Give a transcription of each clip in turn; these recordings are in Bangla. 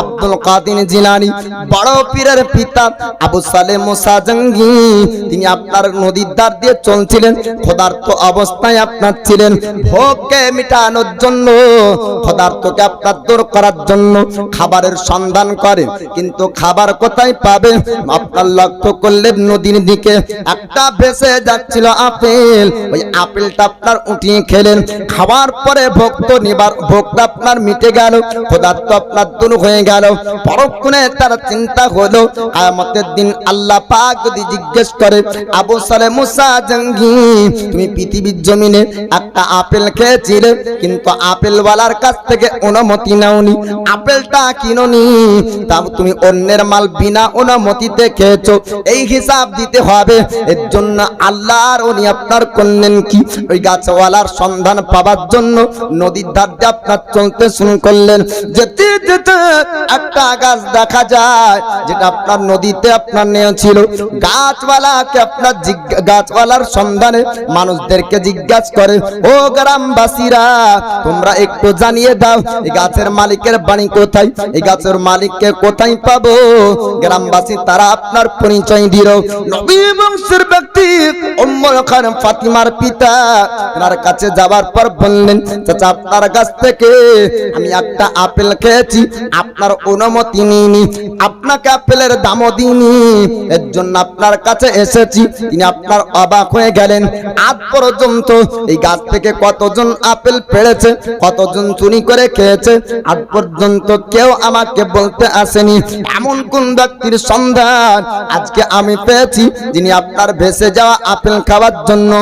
আব্দুল কাদির জিলানি, বড় পীরের পিতা আবু সালে মুসা জঙ্গি। তিনি আপনার নদীর ধার দিয়ে চলছিলেন, ক্ষুধার্ত অবস্থায় আপনার ছিলেন। ভোগকে মিটানোর জন্য, ক্ষুধার্তকে আপনার দূর করার জন্য খাবারের সন্ধান করে। কিন্তু খাবার কোথায় পাবেন আপনার লক্ষ্য করলেন নদীর দিকে। একটা ভেসে যাচ্ছিল আপেল। ওই আপেলটা আপনার উঠিয়ে খেলেন। খাওয়ার পরে ভক্ত নিবার ভোগটা আপনার মিটে গেল। ক্ষুধার্ত আপনার দূর হয়ে গেল পরক্ষণে তার চিন্তা হলো, কায়ামতের দিন আল্লাহ পাক যদি জিজ্ঞেস করে, আবু সালে মুসা জঙ্গি, তুমি পৃথিবীর জমিনে একটা আপেল খেয়েছিলে? কিন্তু আপেলওয়ালার কাছ থেকে অনুমতি নাওনি। আপেলটা কিনোনি। তা তুমি অন্যের মাল বিনা অনুমতিতে খেয়েছো। এই হিসাব দিতে হবে। এর জন্য আল্লাহর উনি আপনার করলেন কি? ওই গাছওয়ালার সন্ধান পাবার জন্য নদীর ধার দিয়ে আপনার চলতে শুরু করলেন। যেতে যেতে একটা গাছ দেখা যায় যেটা আপনার নদীতে আপনার নিয়েছিল গাছওয়ালাকে আপনার গাছওয়ালার সন্ধানে মানুষদেরকে জিজ্ঞাসা করে, ও গ্রামবাসীরা, তোমরা একটু জানিয়ে দাও, এই গাছের মালিকের বাড়ি কোথায়? এই গাছের মালিককে কোথায় পাবো? গ্রামবাসী, তারা আপনার পরিচয় দিল। নবী বংশের ব্যক্তি খান ফাতিমার পিতা, তার কাছে যাওয়ার পর বললেন, চাচা, আপনার কাছ থেকে আমি একটা আপেল খেয়েছি। আপনার অনুমতি নিইনি, আপনাকে আপেলের দামও দিইনি এর জন্য আপনার কাছে এসেছি। তিনি আপনার অবাক হয়ে গেলেন, আজ পর্যন্ত এই গাছ থেকে কতজন আপেল পেড়েছে, কতজন চুরি করে খেয়েছে, আজ পর্যন্ত কেউ আমাকে বলতে আসেনি। এমন কোন ব্যক্তির সন্ধান আজকে আমি পেয়েছি, যিনি আপনার ভেসে যাওয়া আপেল খাওয়ার জন্য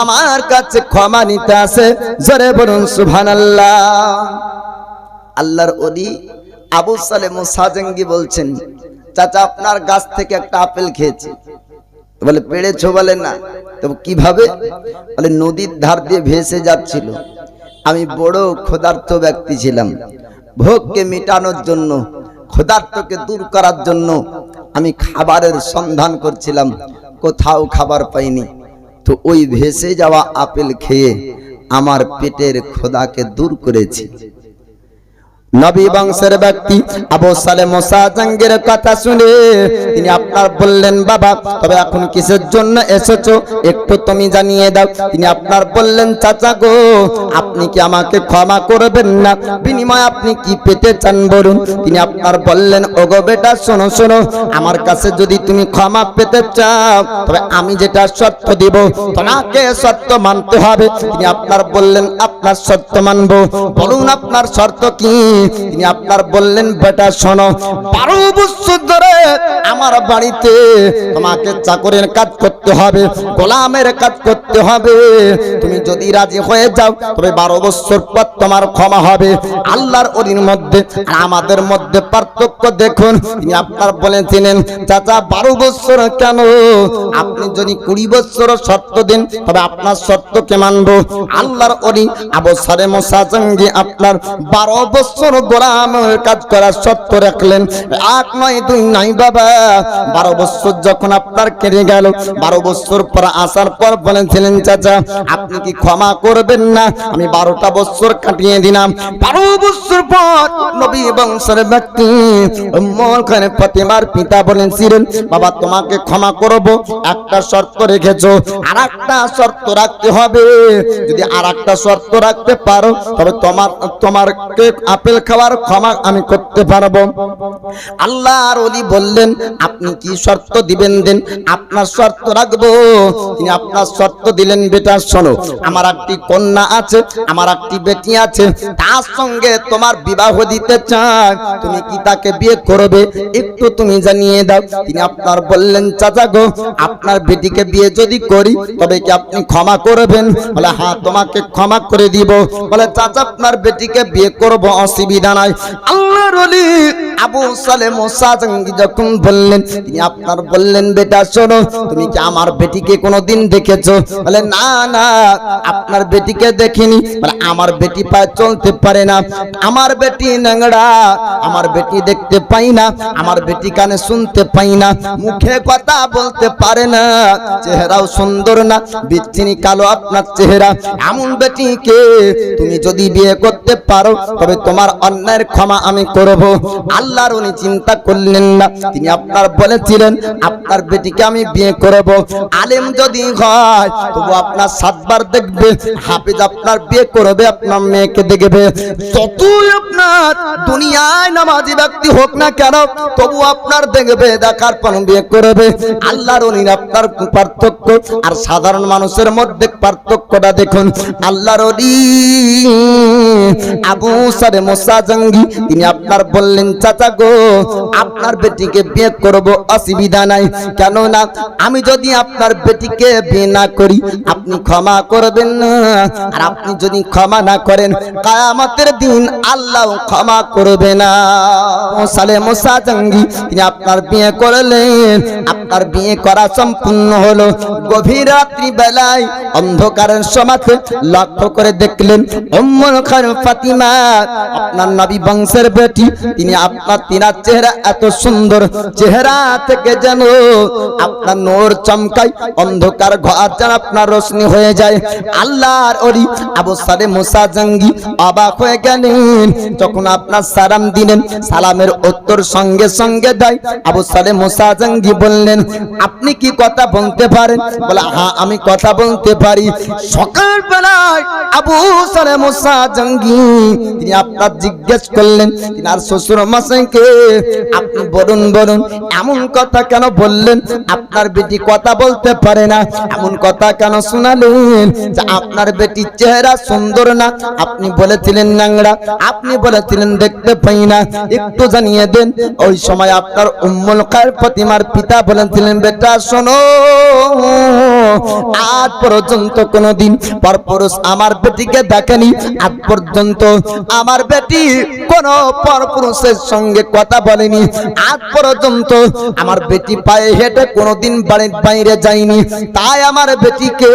আমার কাছে ক্ষমা নিতে আসে। জোরে বলুন, সুবহানাল্লাহ। আল্লাহর ওলি আবু সালে মুসাজঙ্গি বলছেন, চাচা, আপনার গাছ থেকে একটা আপেল খেয়েছি। বলে, পেড়েছো? বলে, না। তবে কীভাবে? বলে, নদীর ধার দিয়ে ভেসে যাচ্ছিল। আমি বড় ক্ষুধার্ত ব্যক্তি ছিলাম। ভোগকে মেটানোর জন্য, ক্ষুধার্তকে দূর করার জন্য আমি খাবারের সন্ধান করছিলাম। কোথাও খাবার পাইনি। তো ওই ভেসে যাওয়া আপেল খেয়ে আমার পেটের ক্ষুধাকে দূর করেছি। নবী বংশের ব্যক্তি আবু সালে মোসা জাঙ্গের কথা শুনে তিনি আপনার বললেন, বাবা, তবে এখন কিসের জন্য এসেছ? একটু তুমি জানিয়ে দাও। তিনি আপনার বললেন, চাচা গো, আপনি কি আমাকে ক্ষমা করবেন না? বিনিময় আপনি কি পেতে চান বলুন? তিনি আপনার বললেন, ওগো বেটা, শোনো শোনো, আমার কাছে যদি তুমি ক্ষমা পেতে চাও, তবে আমি যেটা সত্য দিব, তোমাকে সত্য মানতে হবে। তিনি আপনার বললেন, আপনার সত্য মানবো। বলুন, আপনার শর্ত কি? তিনি আপনার বললেন, বেটা, শোনো, বারো বছর ধরে আমার বাড়িতে তোমাকে চাকরের কাজ করতে হবে, গোলামের কাজ করতে হবে। তুমি যদি রাজি হয়ে যাও, তবে বারো বছর পর তোমার ক্ষমা হবে। আল্লাহর ওরির মধ্যে আমাদের মধ্যে পার্থক্য দেখুন। তিনি আপনার বলেছিলেন, চাচা, বারো বছর কেন? আপনি যদি কুড়ি বছর শর্ত দিন, তবে আপনার শর্তকে মানবো? আল্লাহর ওরি আবসারে মোসাজঙ্গি আপনার বারো বছর গোলামের কাজ করার শর্ত রাখলেন। এক নয়, দুই নাই বাবা। বারো বছর যখন আপনার কেটে গেল, বারো বছর পর আসার পর বলেছিলেন চাচা, আপনি কি ক্ষমা করবেন না? আমি বারোটা বছর কাটিয়ে দিলাম। বারো বছর পর নবী বংশের ব্যক্তি পিতা বাবা, তোমাকে ক্ষমা করব। একটা শর্ত রেখেছো। আর শর্ত রাখতে হবে। যদি আর শর্ত রাখতে পারো, তবে তোমার, তোমারকে আপেল খাওয়ার ক্ষমা আমি করতে পারব। বললেন, আপনি কি শর্ত দিবেন দেন? আপনার শর্ত রাখব। তিনি আপনার শর্ত দিলেন, বেটা, শোনো, আমার একটি কন্যা আছে, আমার একটি বেটি আছে, তার সঙ্গে তোমার বিবাহ দিতে চাই। তুমি কি তাকে বিয়ে করবে? একটু তুমি জানিয়ে দাও। তিনি আপনার বললেন, চাচা গো, আপনার বেটিকে বিয়ে যদি করি, তবে কি আপনি ক্ষমা করবেন? বলে হ্যাঁ তোমাকে ক্ষমা করে দিব। বলে, চাচা, আপনার বেটিকে বিয়ে করব, অসুবিধা নাই। আল্লাহর ওলি আবু সালে মোসাজঙ্গি যখন বললেন, তিনি আপনার বললেন, বেটা, শোনো, তুমি কি আমার বেটিকে কোনোদিন দেখেছ? বলে, না না, আপনার বেটিকে দেখিনি। বলে, আমার বেটি পায়ে, চলতে পারে না। আমার বেটি ন্যাংড়া, আমার বেটি দেখতে পাই না। আমার বেটি কানে শুনতে পাই না। মুখে কথা বলতে পারে না। চেহারাও সুন্দর না। বিচ্ছিনি কালো আপনার চেহারা। এমন বেটিকে তুমি যদি বিয়ে করতে পারো, তবে তোমার অন্যায়ের ক্ষমা আমি করব। আল্লাহ আল্লাহর উনি চিন্তা করলেন না। তিনি আপনার বলেছিলেন, আপনার বেটিকে আমি বিয়ে করব। আলেম যদি হয় তবু আপনার সাতবার দেখবে, হাফিজ আপনার বিয়ে করবে, আপনার মেয়েকে দেখবে। যতই আপনার দুনিয়ায় নামাজি ব্যক্তি হোক না কেন, তবু আপনার দেখবে, দেখার বিয়ে করবে। আল্লাহর অলির আপনার পার্থক্য, আর সাধারণ মানুষের মধ্যে পার্থক্যটা দেখুন। আল্লাহর আবু সারে মোসা জঙ্গি, তিনি আপনার বললেন, চাচা গো, আপনার বেটিকে বিয়ে করব, অসুবিধা নাই। কেননা, আমি যদি আপনার বেটিকে বিয়ে না করি আপনি ক্ষমা করবেন না। আর আপনি যদি ক্ষমা না করেন, কায়ামতের দিন আল্লাহ ক্ষমা করবে না। সালে মোসা জঙ্গি, তিনি আপনার বিয়ে করলেন। আপনার বিয়ে করা সম্পূর্ণ হলো গভীর রাত্রি বেলায় অন্ধকারের সমাজে লক্ষ্য করে দেখলেন উম্মুল খান ফাতিমা, আপনার নবী বংশের বেটি। তিনি আপনার তিনার চেহারা এত সুন্দর, চেহারা থেকে যেন আপনার নূর চমকায় অন্ধকার ঘর যেন আপনার রোশনি হয়ে যায়। আল্লাহর ওরি আবু সালে মুসা জঙ্গি অবাক হয়ে গেলেন। যখন আপনার সালাম দিলেন, সালামের উত্তর সঙ্গে সঙ্গে দেয়। আবু সালে মুসা জঙ্গি বললেন, আপনি কি কথা বলতে পারেন? বলে হ্যাঁ আমি কথা বলতে পারি। সকাল বেলায় আবু সালে মুসা জঙ্গি, তিনি আপনার জিজ্ঞেস করলেন, তিনি আর শ্বশুর মশাইকে, আপনি বলুন বলুন, এমন কথা কেন বললেন? আপনার বেটি কথা বলতে পারে না। এমন কথা কেন শোনালেন যে আপনার বেটির চেহারা সুন্দর না। আপনি বলেছিলেন নাংরা আপনি বলেছিলেন দেখতে পাই না একটু জানিয়ে দেন, ওই সময় আপনার উম্মুল কার প্রতিমার পিতা বলেছিলেন, বেটা, শোনো, আজ পর্যন্ত কোনদিন পরপুরুষ আমার বেটিকে দেখেনি। আজ পর্যন্ত আমার বেটি কোন পরপুরুষের সঙ্গে কথা বলেনি। আজ পর্যন্ত আমার বেটি পায়ে হেঁটে কোনোদিন বাড়ির বাইরে যায়নি। তাই আমার বেটিকে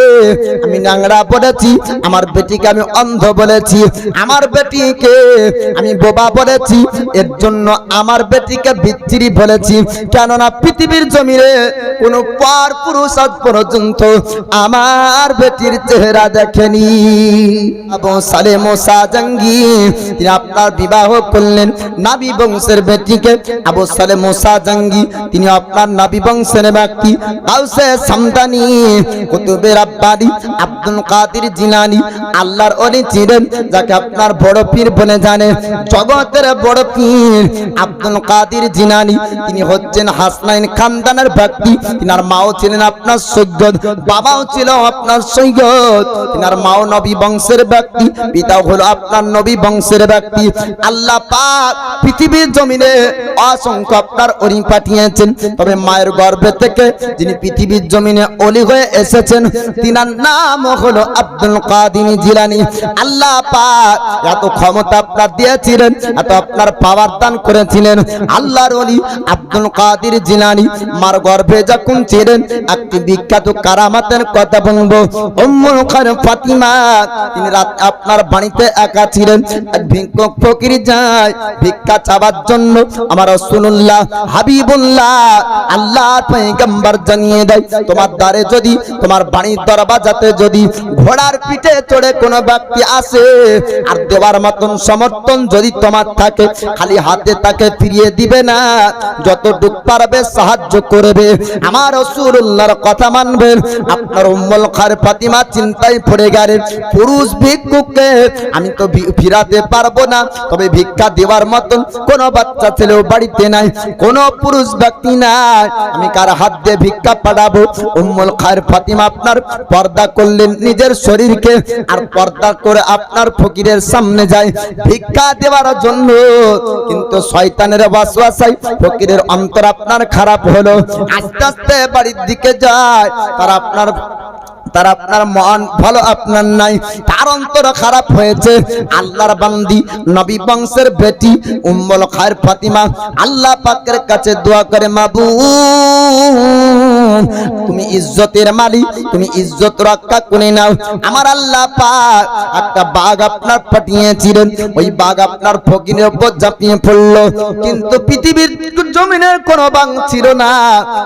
আমি নাংরা বলেছি আমার বেটিকে আমি অন্ধ বলেছি, আমার বেটিকে আমি বোবা বলেছি, এর জন্য আমার বেটিকে বিচ্ছিরি বলেছি। কেননা পৃথিবীর জমিনে কোন পর পুরুষ আজ পর্যন্ত আমার বেটির চেহারা দেখেনি। আবু সালে মোসা জঙ্গি তিনি আপনার বিবাহ করলেন নাবি বংশের বেটিকে। আবু সালে মোসা জঙ্গি তিনি আপনার নাবি বংশের ব্যক্তি। কাউসে সামদানি কুতুবের আব্বাদি আব্দুল কাদির জিলানি আল্লাহর অলি ছিলেন, যাকে আপনার বড় পীর বলে জানে। জগতের বড় পীর আব্দুল কাদির জিনানি তিনি হচ্ছেন হাসনাইন খানদানের ব্যক্তি। তিনার মাও ছিলেন আপনার সৈয়দ, বাবাও ছিল আপনার সৈয়দ। তিনার মাও নবী বংশের ব্যক্তি, পিতাও হলো আপনার নবী বংশের ব্যক্তি। আল্লাহ পাক পৃথিবীর জমিনে অসংখ্য আপনার অলি পাঠিয়েছেন। তবে মায়ের গর্ভে থেকে যিনি পৃথিবীর জমিনে অলি হয়ে এসেছেন তিনার নাম হলো আব্দুল কাদির জিলানি। আল্লাহ পাক এত ক্ষমতা আপনার দিয়েছিলেন, এত আপনার পাওয়ার দান করেছিলেন। আল্লাহর অলি আব্দুল কাদির জিলানি মার গর্ভে যখন ছিলেন, একটি বিখ্যাত কারামাতের কথা বলব। উম্মুল খান ফাতিমা, তিনি রাত আপনার বাড়িতে একা ছিলেন। ভিক্ষুক ফকির যায় ভিক্ষা চাবার জন্য। আমার রাসূলুল্লাহ হাবিবুল্লাহ আল্লাহ পয়গম্বর জানিয়ে দেয়, তোমার দ্বারে যদি তোমার বাড়ির দরবাজাতে যদি ঘোড়ার পিঠে চড়ে কোনো ব্যক্তি আসে, আর দেওয়ার মতন সমর্থন যদি তোমার থাকে, খালি হাতে তাকে ফিরিয়ে দিবে না, যতটুক পারবে সাহায্য করবে। আমার রসুল্লাহর কথা মানবেন, আপনার উম্মল খার ফাতিমা চিন্তায় পড়ে গেলেন, পুরুষ ভিক্ষুককে আমি তো ফিরাতে পারব না, তবে ভিক্ষা দেওয়ার মতন কোনো বাচ্চা ছেলেও বাড়িতে নাই, কোনো পুরুষ ব্যক্তি নাই, আমি কার হাত দিয়ে ভিক্ষা পাঠাবো? উম্মুল খায়ের ফাতিমা আপনার পর্দা করলেন নিজের শরীরকে, আর পর্দা করে আপনার ফকিরের সামনে যায়, ভিক্ষা দেওয়ার জন্য। কিন্তু শয়তানের বাসবাসাই ফকিরের অন্তর আপনার খারাপ হলো। আস্তে আস্তে বাড়ির দিকে যায়, তার আপনার তার আপনার মন ভালো আপনার নাই। তার অন্তর খারাপ হয়েছে। আল্লাহর বান্দি, নবী বংশের বেটি, উম্মল খায়ের ফাতিমা। আল্লাহ পাকের কাছে দোয়া করে মাবু তুমি ইজ্জতের মালিক, তুমি ইজ্জত রক্ষা করে নাও। আমার আল্লাহ পাক একটা বাঘ আপনার পাঠিয়েছিলেন। ওই বাঘ আপনার ফকিরের উপর ঝাঁপিয়ে পড়ল। কিন্তু পৃথিবীর জমিনের কোনো বাঘ ছিল না।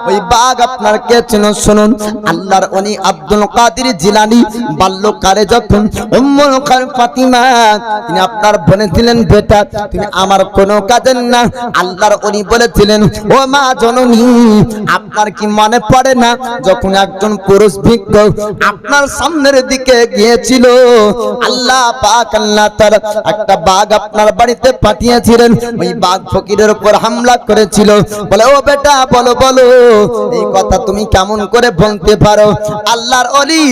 ওই বাঘ আপনার কে ছিল? শুনুন। আল্লাহর উনি আব্দুল কাদের জিলানি, বাল্যকালে যখন উম্মুল খার ফাতিমা, তিনি আপনার বলেছিলেন বেটা তুমি আমার কোনো কাজের না। আল্লাহর উনি বলেছিলেন, ও মা জননী, আপনার কি মনে পড়ে না, যখন একজন পুরুষ ভিক্ষক আপনার সামনের দিকে গিয়েছিল, আল্লাহ পাক আল্লাহ তাআলা একটা বাঘ আপনার বাড়িতে পাঠিয়েছিলেন, ওই বাঘ ফকিরের উপর হামলা করেছিল। বলে, ও বেটা, বলো বলো, এই কথা তুমি কেমন করে বলতে পারো? আল্লাহর অলি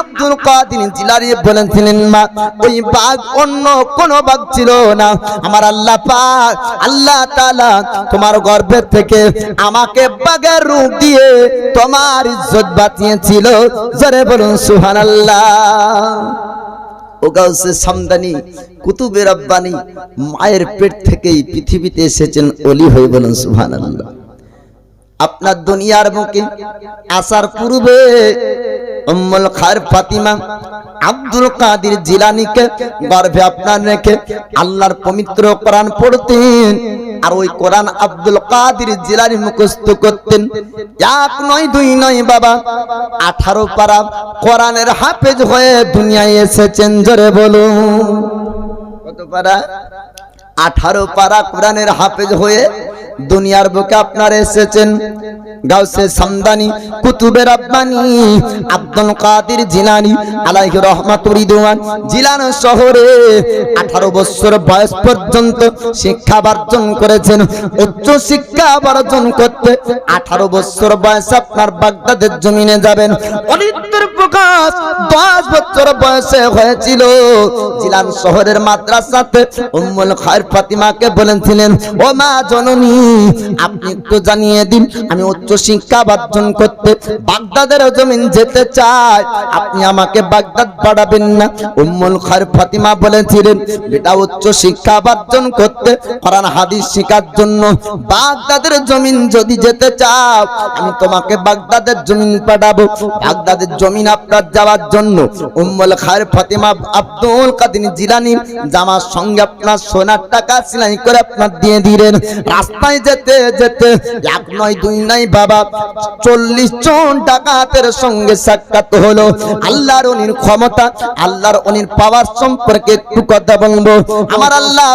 আব্দুল কাদির জিলারি বলেছিলেন, মা, ওই বাঘ অন্য কোন বাঘ ছিল না। আমার আল্লাহ পাক, আল্লাহ তাআলা তোমার গর্ভের থেকে আমাকে বাঘের রূপ দিয়ে তোমার ইজ্জত বাঁচিয়েছিল। জোরে বলুন, সুবহানাল্লাহ। ও গাউসে সামদানি কুতুবের রব্বানি, মায়ের পেট থেকেই পৃথিবীতে এসেছেন অলি হয়ে বলুন, সুবহানাল্লাহ। আপনার দুনিয়ার মুখে আসার পূর্বে উম্মুল খার ফাতিমা আব্দুল কাদের জিলানিকে, গর্ভে আপনার রেখে আল্লাহর পবিত্র কোরআন পড়তেন। আর ওই কোরআন আব্দুল কাদের জিলানি মুখস্থ করতেন। এক নয়, দুই নয়, বাবা, আঠারো পারা কোরআনের হাফেজ হয়ে দুনিয়ায় এসেছেন, জোরে বলুন। কত পারা? আঠারো পারা কোরআনের হাফেজ হয়ে দুনিয়ার বুকে আপনার এসেছেন। গাউসে সামদানি, কুতুবে রব্বানি, আব্দুল কাদের জিলানি আলাইহি রহমাতুর রিদওয়ান। জিলান শহরে 18 বছর বয়স পর্যন্ত শিক্ষা অর্জন করেছেন, উচ্চ শিক্ষা অর্জন করতে 18 বছর বয়স আপনার বাগদাদের জমিনে যাবেন। অনিত্যের প্রকাশ 10 বছর বয়সে হয়েছিল। জিলান শহরের মাদ্রাসাতে উম্মুল খায়র ফাতিমাকে বলেছিলেন, ও মা জননী, আপনি একটু জানিয়ে দিন, আমি উচ্চ শিক্ষা করতে বাগদাদের জমিন যেতে চাই আপনি আমাকে বাগদাদ পাঠাবেন না। উম্মুল খায়র ফাতিমা বলেছিলেন বেটা উচ্চ শিক্ষা করতে কোরআন, হাদিস শেখার জন্য বাগদাদের জমিন যদি যেতে চাও, আমি তোমাকে বাগদাদের জমিন পাঠাবো। বাগদাদের জমিন আপনার যাওয়ার জন্য। উম্মুল খায়র ফাতিমা আব্দুল কাদির জিলানির জামার সঙ্গে আপনার সোনার টাকা সেলাই করে আপনার দিয়ে দিলেন। রাস্তায় যেতে যেতে এক নয়, দুই নয় বাবা, চল্লিশ জন ডাকাতের সঙ্গে সাক্ষাৎ হলো। আল্লাহর অনির ক্ষমতা, আল্লাহর অনির পাওয়ার সম্পর্কে একটু কথা বলব। আমার আল্লাহ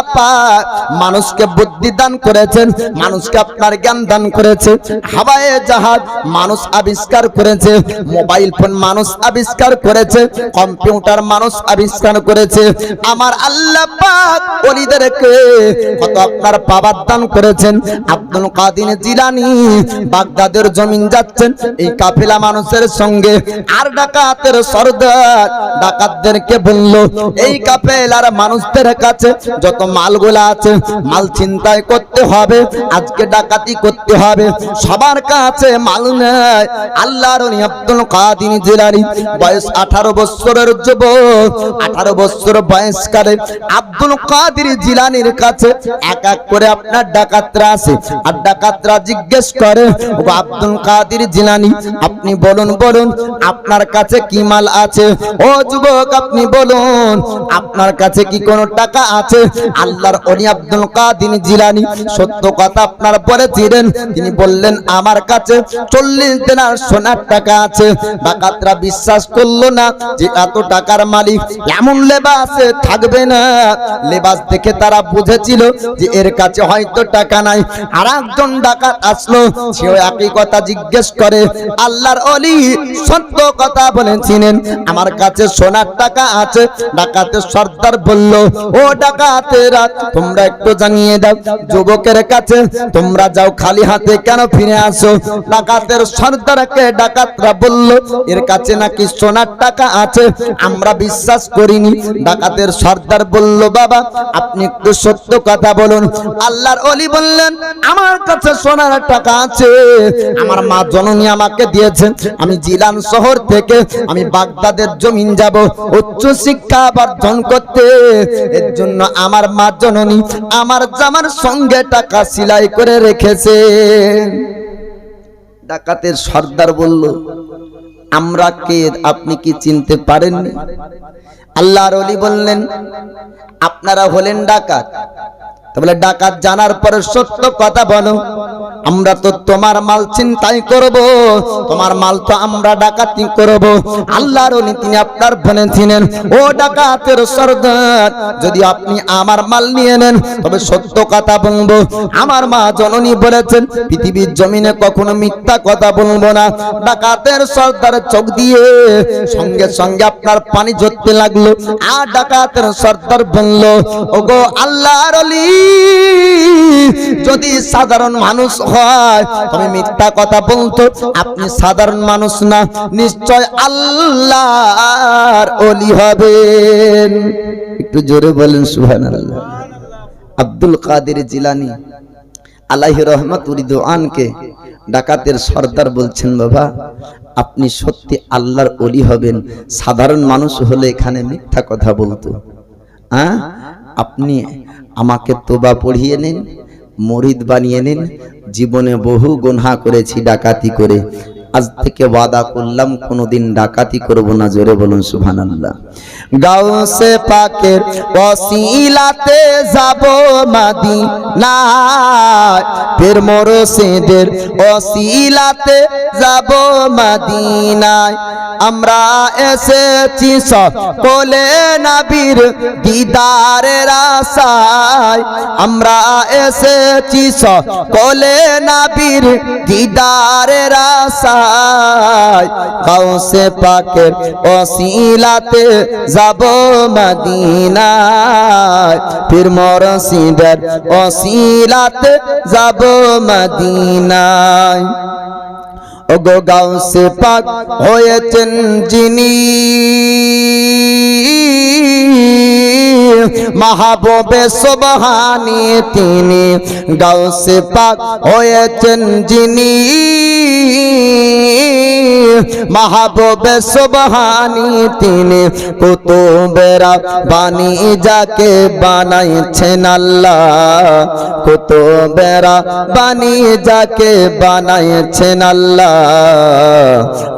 মানুষকে বুদ্ধি দান করেছেন, মানুষকে আপনার জ্ঞান দান করেছে। হাওয়ায়ে জাহাজ মানুষ আবিষ্কার করেছে, মোবাইল ফোন মানুষ আবিষ্কার করেছে, কম্পিউটার মানুষ আবিষ্কার করেছে। আমার আল্লাহ পাক কত আপনার পাওয়ার দান করেছেন। আব্দুল কাদির জিলানি বাগদাদের জমিন যাচ্ছেন, এই কাফেলা মানুষের সঙ্গে। আর ডাকাতের সর্দার ডাকাতদেরকে বলল, এই কাফেলার মানুষদের কাছে যত মালগুলা আছে, মাল চিন্তায় করতে হবে, আজকে ডাকাতি করতে হবে। সবার কাছে মাল নেয় আল্লাহর আব্দুল কাদির জিলানি, বয়স আঠারো বছরের যুবক। আঠারো বছর বয়সকালে আব্দুল কাদির জিলানির কাছে এক এক করে আপনার ডাকাতরা আছে আর ডাকাতরা জিজ্ঞেস করে আব্দুল কাদির জিলানি, আপনি বলুন বলুন, আপনার কাছে কি মাল আছে? ও যুবক, আপনি বলুন, আপনার কাছে কি কোনো টাকা আছে? আল্লাহর অলি আব্দুল কাদির জিলানি, সত্য কথা আপনার বলেছিলেন, তিনি বললেন, আমার কাছে চল্লিশ দিনার সোনার টাকা আছে। ডাকাতরা বিশ্বাস করল না যে এত টাকার মালিক, এমন লেবাসে থাকবে না। লেবাস দেখে তারা বুঝেছিল যে এর কাছে হয়তো টাকা নাই। আর একজন ডাকাত আসলো, সেও একই কথা জিজ্ঞেস করে, আল্লাহর অলি সত্য কথা বলেছিলেন। আমার কাছে সোনার টাকা আছে। ডাকাতের সর্দার বলল, ও ডাকাতেরা, তোমরা একটু জানিয়ে দাও, যুবকের কাছে তোমরা যাও খালি হাতে কেন ফিরে আসো? ডাকাতের সর্দারকে ডাকাতরা বলল, এর কাছে নাকি সোনার টাকা আছে? আমরা বিশ্বাস করিনি। ডাকাতের সর্দার বলল, বাবা, আপনি একটু সত্য কথা বলুন। আল্লাহর অলি বললেন, আমার কাছে সোনার টাকা আছে। আমার মা জননী আমাকে দিয়েছেন। আমি জিলান শহর থেকে আমি বাগদাদের জমিন যাব, উচ্চ শিক্ষা অর্জন করতে। এর জন্য আমার মা জননী আমার জামার সঙ্গে টাকা সিলাই করে রেখেছে। ডাকাতের সর্দার বলল, আমরা কে? আপনি কি চিনতে পারেননি? আল্লাহর অলি বললেন, আপনারা হলেন ডাকাত। তাহলে ডাকাত জানার পরে সত্য কথা বলো। আমরা তো তোমার মাল চিন্তাই করব। তোমার মাল তো আমরা ডাকাতি করব। আল্লাহর তিনি আপনার বলেছিলেন ও ডাকাতের সর্দার, যদি আপনি আমার মাল নিয়ে নেন, তবে সত্য কথা বলব। আমার মা জননী বলেছেন, পৃথিবীর জমিনে কখনো মিথ্যা কথা বলব না। ডাকাতের সর্দার চোখ দিয়ে সঙ্গে সঙ্গে আপনার পানি ঝরতে লাগল। আর ডাকাতের সর্দার বলল, ওগো আল্লাহর অলি যদি সাধারণ মানুষ হয়, তবে মিথ্যা কথা বলতো, আপনি সাধারণ মানুষ না, নিশ্চয় আল্লাহর অলি হবেন। একটু জোরে বলেন, সুবহানাল্লাহ। আব্দুল কাদের জিলানী আলাহি রহমত উরিদুআনকে ডাকাতের সর্দার বলছেন, বাবা, আপনি সত্যি আল্লাহর অলি হবেন, সাধারণ মানুষ হলে এখানে মিথ্যা কথা বলতো। আপনি আমাকে তোবা পড়িয়ে নিন, মরিদ বানিয়ে নিন। জীবনে বহু গুনহা করেছি ডাকাতি করে। আজ থেকে ওয়াদা করলাম, কোনোদিন ডাকাতি করব না। জোরে বলুন, সুবহানাল্লাহ। গাউসে পাকের ওসিলাতে যাব মাদিনা ফের মোরসিদের ওসিলাতে যাব মাদিনায়। আমরা এসেছি সকলে নবীর দিদারের আশায়। আমরা এসেছি সকলে নবীর দিদারের আশায়। গাউসে পাকের ওসিলাতে যাব মদিনায়। ফির মরসিদের ওসিলাতে যাব মদিনায়। ওগো গাউসে পাক হয়েছেন যিনি। মাহবুবে সোবহানি তিনি গাউসে পাক হয়েছেন যিনি। মাহবুবে সুবহানি তিনি কুতুবেরা বাণী যাকে বানাইছেন আল্লাহ। কুতুবেরা বাণী যাকে বানাইছেন আল্লাহ।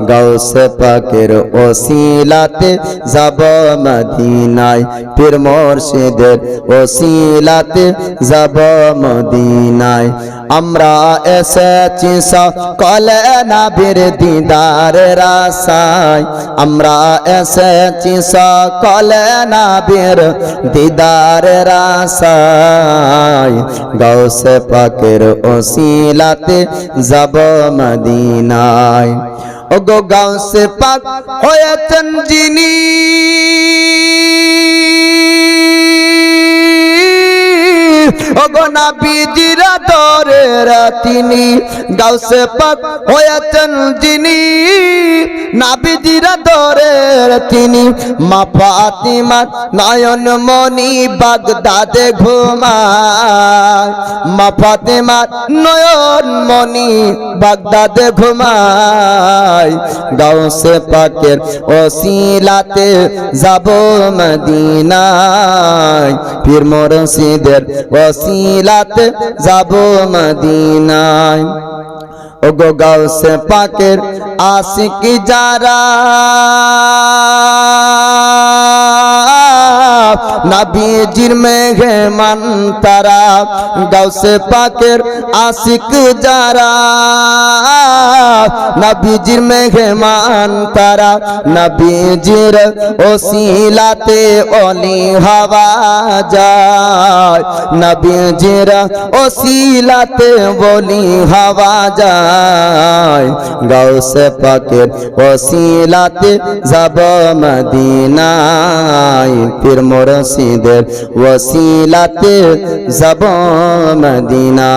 গাউসে পাকের ওসিলাতে যাব মদিনায়, পীর মুর্শিদের ওসিলাতে যাব মদিনায়। আমরা এসেছি সকলে নাবির দিদারের আশায় আমরা এসেছি সকলে নাবির দিদারের আশায়। গৌসে পাকের ওসিলাতে যাব মদিনায়। ও গো গাউসে পাক হয়েছেন যিনি ওগনা বিজিরা দরে রাতিনি গাউসে পাক হয়েছেন যিনি। নাবিজিরা দরের তিনি মা ফাতিমা নয়ন মনি বাগদাদে ঘুমায়। মা ফাতিমা নয়ন মনি বাগদাদে ঘুমায়। গাউসে পাকের ওসিলাতে যাব মদিনায়। পীর মুর্শিদের ওসিলাতে যাব মদিনায়। ওগো গাউসে পাকের আশিক যারা। নবীজির মেঘে মান তারা গাউসে পাকের আশিক যারা, নবীজির মেঘে মান তারা নবীজির ওসিলাতে অলি হওয়া যায়, নবীজির ওসিলাতে বলি হওয়া যায়। গাউসে পাকের ওসিলাতে যাব মদিনায় পীর মুর্শিদের ওসিলাতে যাব মদিনা।